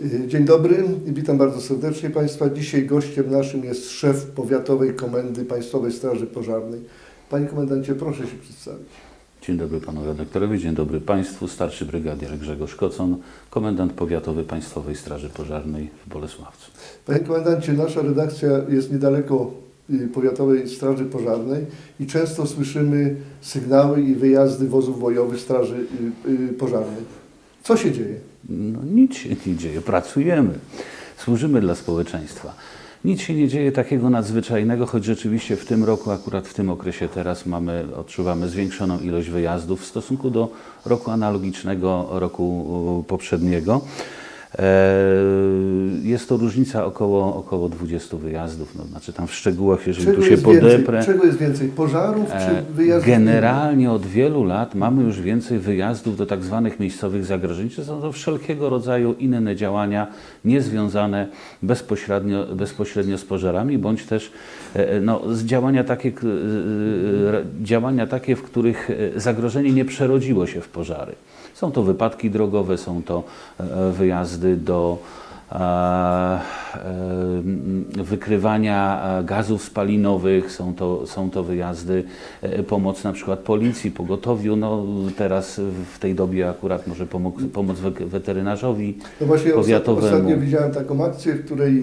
Y, Dzień dobry, witam bardzo serdecznie Państwa. Dzisiaj gościem naszym jest szef Powiatowej Komendy Państwowej Straży Pożarnej. Panie Komendancie, proszę się przedstawić. Dzień dobry panu redaktorowi, dzień dobry państwu. Starszy brygadier Grzegorz Kocon, komendant powiatowy Państwowej Straży Pożarnej w Bolesławcu. Panie Komendancie, nasza redakcja jest niedaleko y, Powiatowej Straży Pożarnej i często słyszymy sygnały i wyjazdy wozów bojowych Straży y, Pożarnej. Co się dzieje? No nic się nie dzieje, pracujemy, służymy dla społeczeństwa. Nic się nie dzieje takiego nadzwyczajnego, choć rzeczywiście w tym roku, akurat w tym okresie teraz mamy, odczuwamy zwiększoną ilość wyjazdów w stosunku do roku analogicznego, roku poprzedniego. E, Jest to różnica około, około 20 wyjazdów, no, znaczy tam w szczegółach, jeżeli tu się podeprę. więcej? Czego jest więcej? Pożarów E, czy wyjazdów? Generalnie od wielu lat mamy już więcej wyjazdów do tak zwanych miejscowych zagrożeń. Czy są to wszelkiego rodzaju inne działania niezwiązane bezpośrednio, bezpośrednio z pożarami, bądź też e, no, działania takie, e, e, działania takie, w których e, zagrożenie nie przerodziło się w pożary. Są to wypadki drogowe, są to e, wyjazdy do e, e, wykrywania gazów spalinowych, są to, są to wyjazdy, pomoc na przykład policji, pogotowiu, no teraz w tej dobie akurat może pomoc, pomoc weterynarzowi No właśnie powiatowemu. ostatnio widziałem taką akcję, w której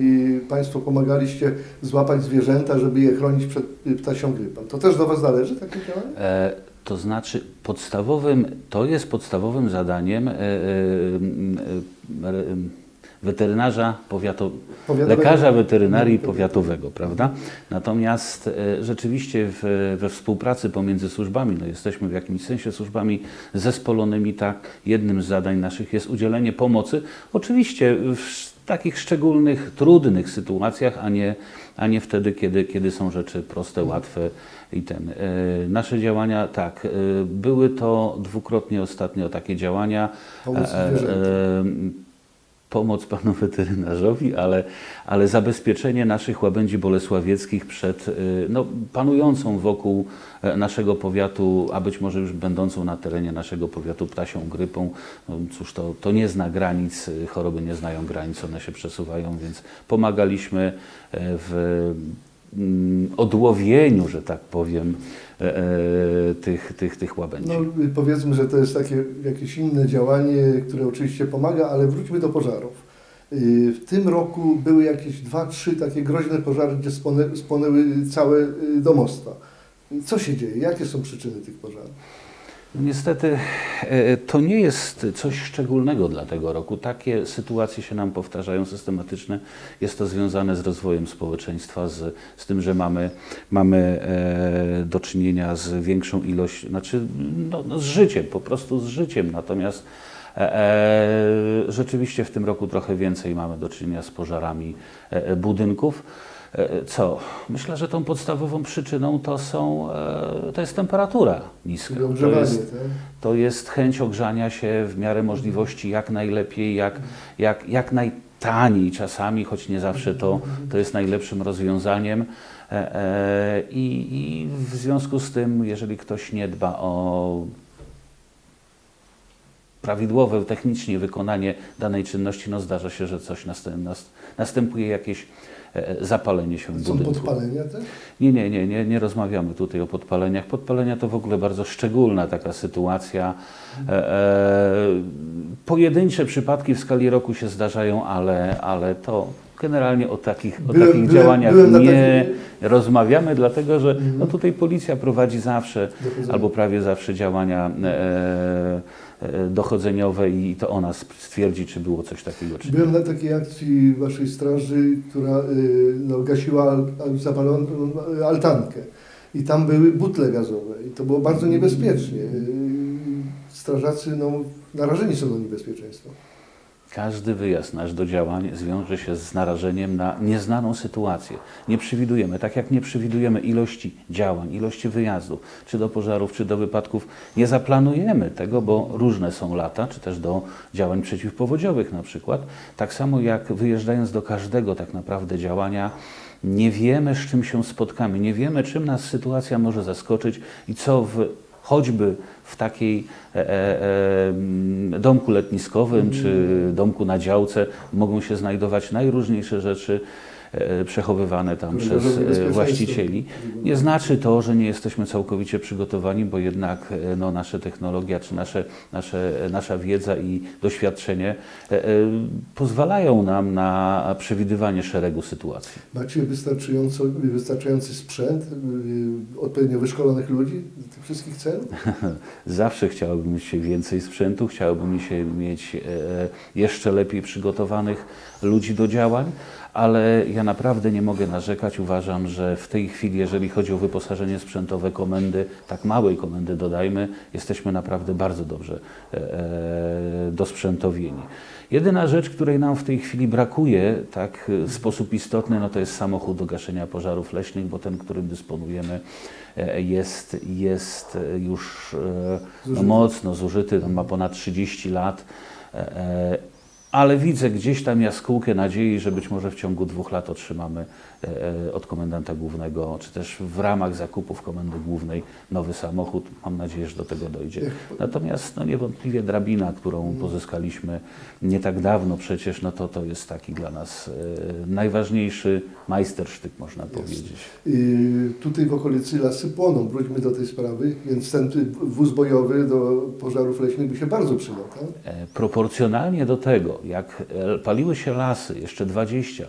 Państwo pomagaliście złapać zwierzęta, żeby je chronić przed ptasią grypą. To też do Was należy takie działanie? E, to znaczy podstawowym, to jest podstawowym zadaniem e, e, e, weterynarza powiatowego, lekarza weterynarii powiatowego, prawda? Natomiast rzeczywiście w, we współpracy pomiędzy służbami, no jesteśmy w jakimś sensie służbami zespolonymi, tak, jednym z zadań naszych jest udzielenie pomocy, oczywiście w takich szczególnych, trudnych sytuacjach, a nie, a nie wtedy, kiedy, kiedy są rzeczy proste, łatwe i ten. E, Nasze działania, tak, e, były to dwukrotnie ostatnio takie działania. Pomoc zwierzętom. Pomoc panu weterynarzowi, ale, ale zabezpieczenie naszych łabędzi bolesławieckich przed y, no, panującą wokół e, naszego powiatu, a być może już będącą na terenie naszego powiatu ptasią grypą. No, cóż, to, to nie zna granic, y, choroby nie znają granic, one się przesuwają, więc pomagaliśmy e, w odłowieniu, że tak powiem, e, e, tych, tych, tych łabędzi. No powiedzmy, że to jest takie jakieś inne działanie, które oczywiście pomaga, ale wróćmy do pożarów. Y, W tym roku były jakieś dwa, trzy takie groźne pożary, gdzie spłonę, spłonęły całe y, domostwa. Co się dzieje? Jakie są przyczyny tych pożarów? Niestety e, to nie jest coś szczególnego dla tego roku. Takie sytuacje się nam powtarzają systematyczne. Jest to związane z rozwojem społeczeństwa, z, z tym, że mamy, mamy e, do czynienia z większą ilością, znaczy no, no z życiem, po prostu z życiem. Natomiast e, e, rzeczywiście w tym roku trochę więcej mamy do czynienia z pożarami e, e, budynków. E, Co? Myślę, że tą podstawową przyczyną to, są, e, to jest temperatura niska. To jest, tak? to jest chęć ogrzania się w miarę możliwości jak najlepiej, jak, jak, jak najtaniej czasami, choć nie zawsze to, to jest najlepszym rozwiązaniem. E, I, I w związku z tym, jeżeli ktoś nie dba o prawidłowe technicznie wykonanie danej czynności, no zdarza się, że coś następ, nas- następuje jakieś zapalenie się w Są budynku. podpalenia też? Nie, nie, nie, nie, nie rozmawiamy tutaj o podpaleniach. Podpalenia to w ogóle bardzo szczególna taka sytuacja. E, e, pojedyncze przypadki w skali roku się zdarzają, ale, ale to generalnie o takich, o Byłem- takich byłem- działaniach byłem nie takim- rozmawiamy, dlatego że Mhm. no tutaj policja prowadzi zawsze Dochodzenie. albo prawie zawsze działania e, e, dochodzeniowe i to ona stwierdzi, czy było coś takiego, czy nie. Byłem na takiej akcji Waszej straży, która y, no, gasiła al- al- zapaloną altankę. I tam były butle gazowe. I to było bardzo niebezpiecznie. Y, Strażacy no, narażeni są na niebezpieczeństwo. Każdy wyjazd nasz do działań zwiąże się z narażeniem na nieznaną sytuację. Nie przewidujemy, tak jak nie przewidujemy ilości działań, ilości wyjazdów, czy do pożarów, czy do wypadków. Nie zaplanujemy tego, bo różne są lata, czy też do działań przeciwpowodziowych na przykład. Tak samo jak wyjeżdżając do każdego tak naprawdę działania, nie wiemy z czym się spotkamy, nie wiemy czym nas sytuacja może zaskoczyć i co w choćby w takiej e, e, em, domku letniskowym czy domku na działce mogą się znajdować najróżniejsze rzeczy. e, przechowywane tam przez e, właścicieli. Nie znaczy to, że nie jesteśmy całkowicie przygotowani, bo jednak e, no, nasze technologia czy nasze, nasze, nasza wiedza i doświadczenie e, e, pozwalają nam na przewidywanie szeregu sytuacji. Macie wystarczająco, wystarczający sprzęt, odpowiednio wyszkolonych ludzi do tych wszystkich celów? Zawsze chciałbym mieć więcej sprzętu, chciałbym się mieć e, jeszcze lepiej przygotowanych ludzi do działań, ale ja naprawdę nie mogę narzekać. Uważam, że w tej chwili, jeżeli chodzi o wyposażenie sprzętowe komendy, tak małej komendy dodajmy, jesteśmy naprawdę bardzo dobrze e, e, dosprzętowieni. Jedyna rzecz, której nam w tej chwili brakuje, tak e, w sposób istotny, no to jest samochód do gaszenia pożarów leśnych, bo ten, którym dysponujemy, e, jest, jest już no, mocno zużyty, on ma ponad 30 lat. Ale widzę gdzieś tam jaskółkę nadziei, że być może w ciągu dwóch lat otrzymamy e, e, od komendanta głównego, czy też w ramach zakupów komendy głównej nowy samochód. Mam nadzieję, że do tego dojdzie. Natomiast no, niewątpliwie drabina, którą pozyskaliśmy nie tak dawno przecież, no to to jest taki dla nas e, najważniejszy majstersztyk, można powiedzieć. Yy, Tutaj w okolicy lasy płoną, wróćmy do tej sprawy, więc ten wóz bojowy do pożarów leśnych by się bardzo przydał, tak? Proporcjonalnie do tego, jak e, paliły się lasy jeszcze 20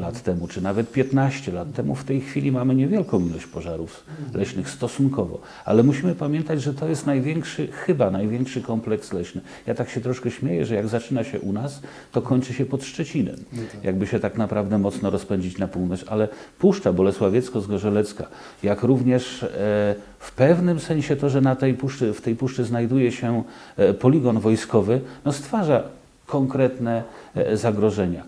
lat temu, czy nawet 15 lat temu, w tej chwili mamy niewielką ilość pożarów leśnych stosunkowo. Ale musimy pamiętać, że to jest największy, chyba największy kompleks leśny. Ja tak się troszkę śmieję, że jak zaczyna się u nas, to kończy się pod Szczecinem. Jakby się tak naprawdę mocno rozpędzić na północ. Ale Puszcza Bolesławiecko-Zgorzelecka, jak również e, w pewnym sensie to, że na tej puszczy, w tej puszczy znajduje się e, poligon wojskowy, no stwarza konkretne e, zagrożenia.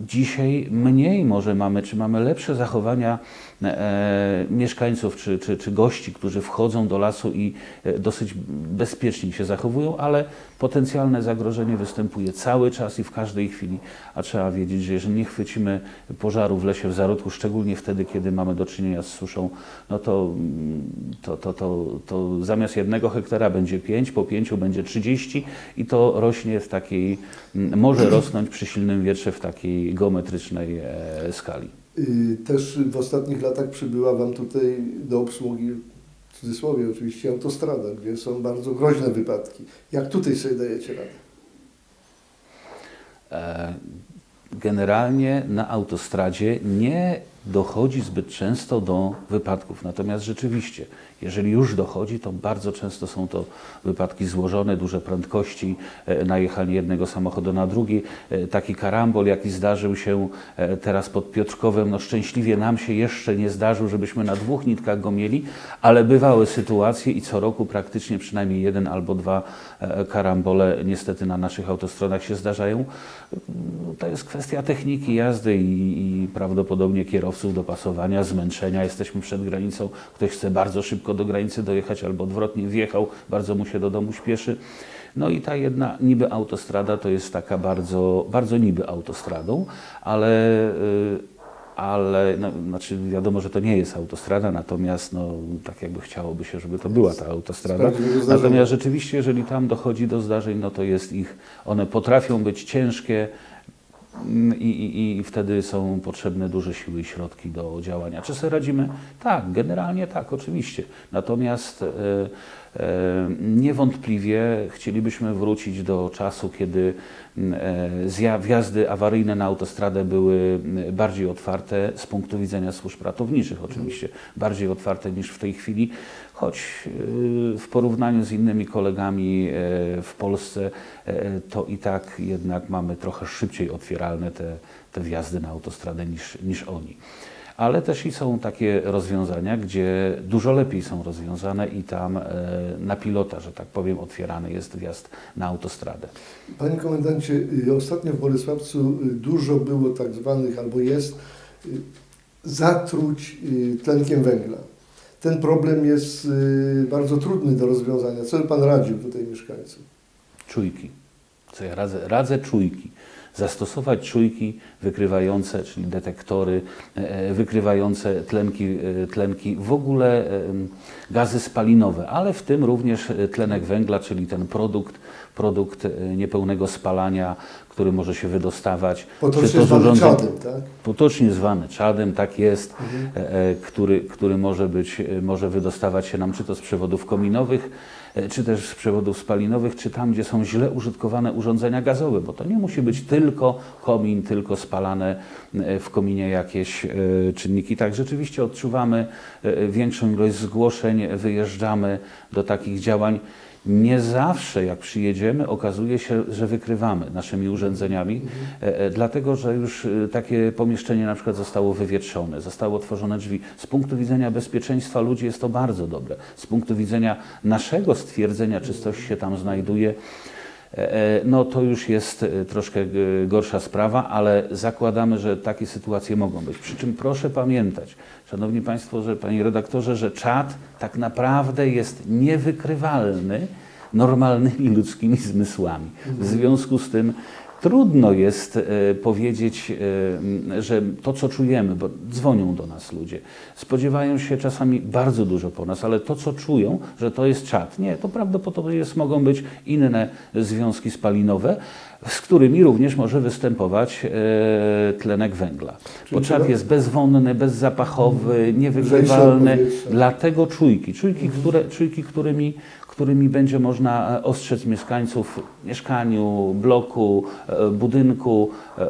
Dzisiaj mniej może mamy, czy mamy lepsze zachowania e, mieszkańców czy, czy, czy gości, którzy wchodzą do lasu i e, dosyć bezpiecznie się zachowują, ale potencjalne zagrożenie występuje cały czas i w każdej chwili, a trzeba wiedzieć, że jeżeli nie chwycimy pożaru w lesie w zarodku, szczególnie wtedy, kiedy mamy do czynienia z suszą, no to, mm, to, to, to, to zamiast jednego hektara będzie 5, po pięciu będzie 30 i to rośnie w takiej, mm, może rosnąć przy silnym wietrze w takiej geometrycznej e, skali. Yy, Też w ostatnich latach przybyła Wam tutaj do obsługi, w cudzysłowie oczywiście, autostrada, gdzie są bardzo groźne wypadki. Jak tutaj sobie dajecie radę? E, Generalnie na autostradzie nie dochodzi zbyt często do wypadków. Natomiast rzeczywiście, jeżeli już dochodzi, to bardzo często są to wypadki złożone, duże prędkości, e, najechanie jednego samochodu na drugi. E, Taki karambol, jaki zdarzył się e, teraz pod Piotrkowem, no szczęśliwie nam się jeszcze nie zdarzył, żebyśmy na dwóch nitkach go mieli, ale bywały sytuacje i co roku praktycznie przynajmniej jeden albo dwa karambole niestety na naszych autostradach się zdarzają. To jest kwestia techniki jazdy i, i prawdopodobnie dopasowania, zmęczenia. Jesteśmy przed granicą, ktoś chce bardzo szybko do granicy dojechać albo odwrotnie wjechał, bardzo mu się do domu śpieszy. No i ta jedna niby autostrada to jest taka bardzo, bardzo niby autostradą, ale, y, ale no, znaczy wiadomo, że to nie jest autostrada, natomiast no, tak jakby chciałoby się, żeby to była ta autostrada. Natomiast rzeczywiście, jeżeli tam dochodzi do zdarzeń, no to jest ich, one potrafią być ciężkie, I, i, I wtedy są potrzebne duże siły i środki do działania. Czy sobie radzimy? Tak, generalnie tak, oczywiście. Natomiast e, e, niewątpliwie chcielibyśmy wrócić do czasu, kiedy mm, e, wjazdy awaryjne na autostradę były mm, bardziej otwarte z punktu widzenia służb ratowniczych, oczywiście, bardziej otwarte niż w tej chwili, choć e, w porównaniu z innymi kolegami e, w Polsce e, to i tak jednak mamy trochę szybciej otwieralne te, te wjazdy na autostradę niż, niż oni. Ale też i są takie rozwiązania, gdzie dużo lepiej są rozwiązane i tam e, na pilota, że tak powiem, otwierany jest wjazd na autostradę. Panie komendancie, y, ostatnio w Bolesławcu y, dużo było tak zwanych, albo jest, y, zatruć y, tlenkiem węgla. Ten problem jest y, bardzo trudny do rozwiązania. Co by Pan radził tutaj mieszkańcom? Czujki. Co ja radzę? Radzę czujki. Zastosować czujki wykrywające, czyli detektory e, wykrywające tlenki, e, tlenki w ogóle e, gazy spalinowe, ale w tym również e, tlenek węgla, czyli ten produkt, produkt e, niepełnego spalania, który może się wydostawać. Potocznie Czy to zwany urządzeń- czadem, tak? potocznie zwany czadem, tak jest, e, e, który, który może być, e, może wydostawać się nam czy to z przewodów kominowych, e, czy też z przewodów spalinowych, czy tam, gdzie są źle użytkowane urządzenia gazowe, bo to nie musi być tylko komin, tylko spalane e, w kominie jakieś e, czynniki. Tak, rzeczywiście odczuwamy e, większą ilość zgłoszeń, wyjeżdżamy do takich działań. Nie zawsze, jak przyjedziemy, okazuje się, że wykrywamy naszymi urządzeniami, e, dlatego że już e, takie pomieszczenie na przykład zostało wywietrzone, zostały otworzone drzwi. Z punktu widzenia bezpieczeństwa ludzi jest to bardzo dobre. Z punktu widzenia naszego stwierdzenia, czy coś się tam znajduje, no to już jest e, troszkę e, gorsza sprawa, ale zakładamy, że takie sytuacje mogą być. Przy czym proszę pamiętać, Szanowni Państwo, że Panie Redaktorze, że czat tak naprawdę jest niewykrywalny normalnymi ludzkimi zmysłami. W związku z tym trudno jest e, powiedzieć, e, że to, co czujemy, bo dzwonią do nas ludzie, spodziewają się czasami bardzo dużo po nas, ale to, co czują, że to jest czat. Nie, to prawdopodobnie jest, mogą być inne związki spalinowe, z którymi również może występować e, tlenek węgla. Bo czat jest bezwonny, bezzapachowy, od powietrza. Dlatego czujki, czujki, które, czujki którymi, którymi będzie można e, ostrzec mieszkańców mieszkaniu, bloku, e, budynku. e,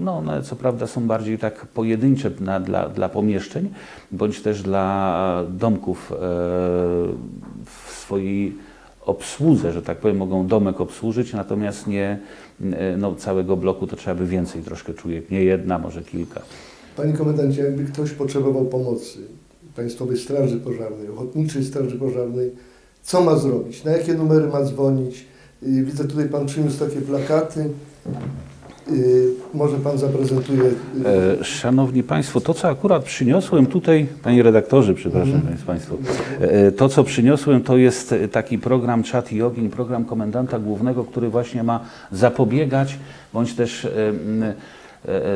No, one co prawda są bardziej tak pojedyncze na, dla, dla pomieszczeń, bądź też dla domków w swojej obsłudze, że tak powiem, mogą domek obsłużyć, natomiast nie no, całego bloku, to trzeba by więcej troszkę czujek, nie jedna, może kilka. Panie komendancie, jakby ktoś potrzebował pomocy Państwowej Straży Pożarnej, Ochotniczej Straży Pożarnej, co ma zrobić? Na jakie numery ma dzwonić? Yy, Widzę tutaj Pan przyniósł takie plakaty. Yy, Może Pan zaprezentuje. yy, E, Szanowni Państwo, to co akurat przyniosłem tutaj, Panie redaktorze, przepraszam Mhm. Państwo, e, to co przyniosłem to jest taki program Czat i Ogień, program komendanta głównego, który właśnie ma zapobiegać bądź też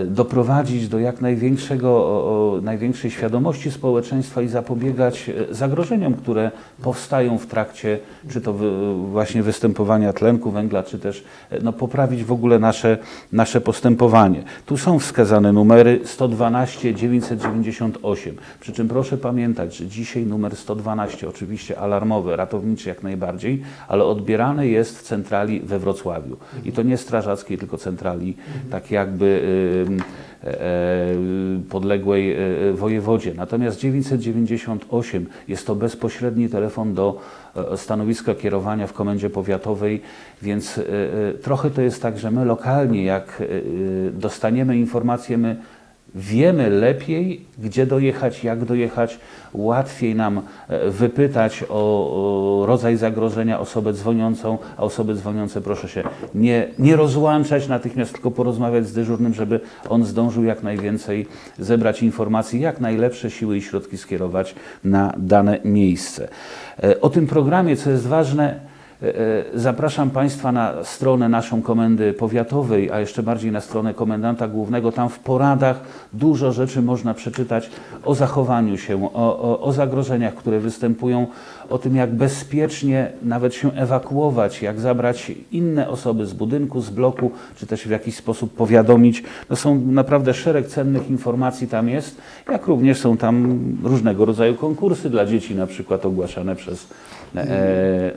doprowadzić do jak największego, największej świadomości społeczeństwa i zapobiegać e, zagrożeniom, które powstają w trakcie czy to właśnie występowania tlenku węgla, czy też e, no, poprawić w ogóle nasze, nasze postępowanie. Tu są wskazane numery 112 998. Przy czym proszę pamiętać, że dzisiaj numer 112, oczywiście alarmowy, ratowniczy jak najbardziej, ale odbierany jest w centrali we Wrocławiu. I to nie strażackiej, tylko centrali tak jakby e, e, podległej e, wojewodzie. Natomiast 998 jest to bezpośredni telefon do e, stanowiska kierowania w komendzie powiatowej, więc e, e, trochę to jest tak, że my lokalnie jak e, e, dostaniemy informację, my wiemy lepiej, gdzie dojechać, jak dojechać, łatwiej nam e, wypytać o, rodzaj zagrożenia, osobę dzwoniącą, a osoby dzwoniące proszę się nie, nie rozłączać natychmiast, tylko porozmawiać z dyżurnym, żeby on zdążył jak najwięcej zebrać informacji, jak najlepsze siły i środki skierować na dane miejsce. E, O tym programie, co jest ważne, Zapraszam Państwa na stronę naszą komendy powiatowej, a jeszcze bardziej na stronę komendanta głównego. Tam w poradach dużo rzeczy można przeczytać o zachowaniu się, o, o, o zagrożeniach, które występują, o tym, jak bezpiecznie nawet się ewakuować, jak zabrać inne osoby z budynku, z bloku, czy też w jakiś sposób powiadomić. No są naprawdę szereg cennych informacji tam jest, jak również są tam różnego rodzaju konkursy dla dzieci, na przykład ogłaszane przez e,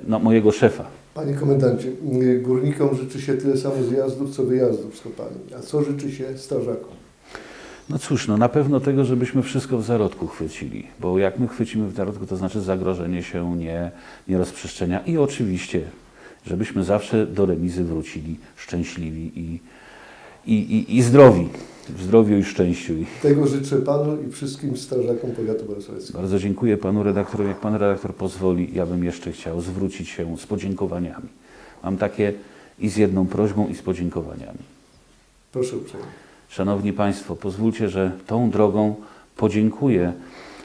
no, mojego szefa. Panie komendancie, yy, górnikom życzy się tyle samo zjazdów, co wyjazdów z kopalni. A co życzy się strażakom? No cóż, no na pewno tego, żebyśmy wszystko w zarodku chwycili, bo jak my chwycimy w zarodku, to znaczy zagrożenie się nie, nie rozprzestrzenia i oczywiście, żebyśmy zawsze do remizy wrócili szczęśliwi i, i, i, i zdrowi, w zdrowiu i szczęściu. Tego życzę Panu i wszystkim strażakom powiatu bolesławeckiego. bardzo dziękuję panu redaktorowi. Jak pan redaktor pozwoli, ja bym jeszcze chciał zwrócić się z podziękowaniami. Mam takie i z jedną prośbą i z podziękowaniami. Proszę uprzejmie. Szanowni Państwo, pozwólcie, że tą drogą podziękuję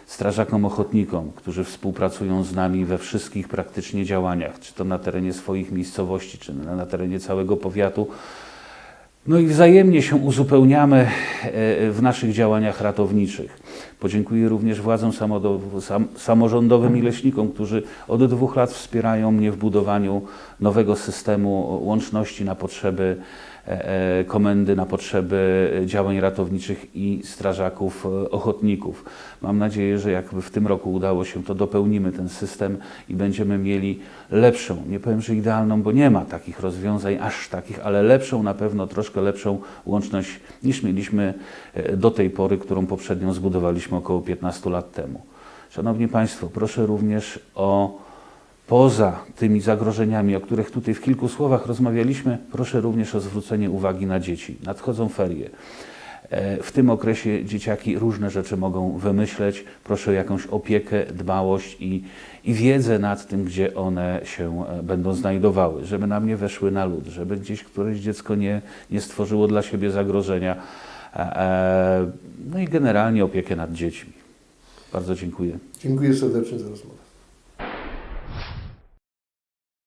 strażakom ochotnikom, którzy współpracują z nami we wszystkich praktycznie działaniach, czy to na terenie swoich miejscowości, czy na terenie całego powiatu. No i wzajemnie się uzupełniamy e, w naszych działaniach ratowniczych. Podziękuję również władzom sam, samorządowym i leśnikom, którzy od dwóch lat wspierają mnie w budowaniu nowego systemu łączności na potrzeby e, e, komendy, na potrzeby działań ratowniczych i strażaków e, ochotników. Mam nadzieję, że jakby w tym roku udało się, to dopełnimy ten system i będziemy mieli lepszą, nie powiem, że idealną, bo nie ma takich rozwiązań aż takich, ale lepszą, na pewno troszkę lepszą łączność niż mieliśmy do tej pory, którą poprzednią zbudowaliśmy około 15 lat temu. Szanowni Państwo, proszę również o poza tymi zagrożeniami, o których tutaj w kilku słowach rozmawialiśmy, proszę również o zwrócenie uwagi na dzieci. Nadchodzą ferie. E, W tym okresie dzieciaki różne rzeczy mogą wymyśleć. Proszę o jakąś opiekę, dbałość i, i wiedzę nad tym, gdzie one się e, będą znajdowały, żeby nam nie weszły na lód, żeby gdzieś któreś dziecko nie, nie stworzyło dla siebie zagrożenia. E, e, No i generalnie opiekę nad dziećmi. Bardzo dziękuję. Dziękuję serdecznie za rozmowę.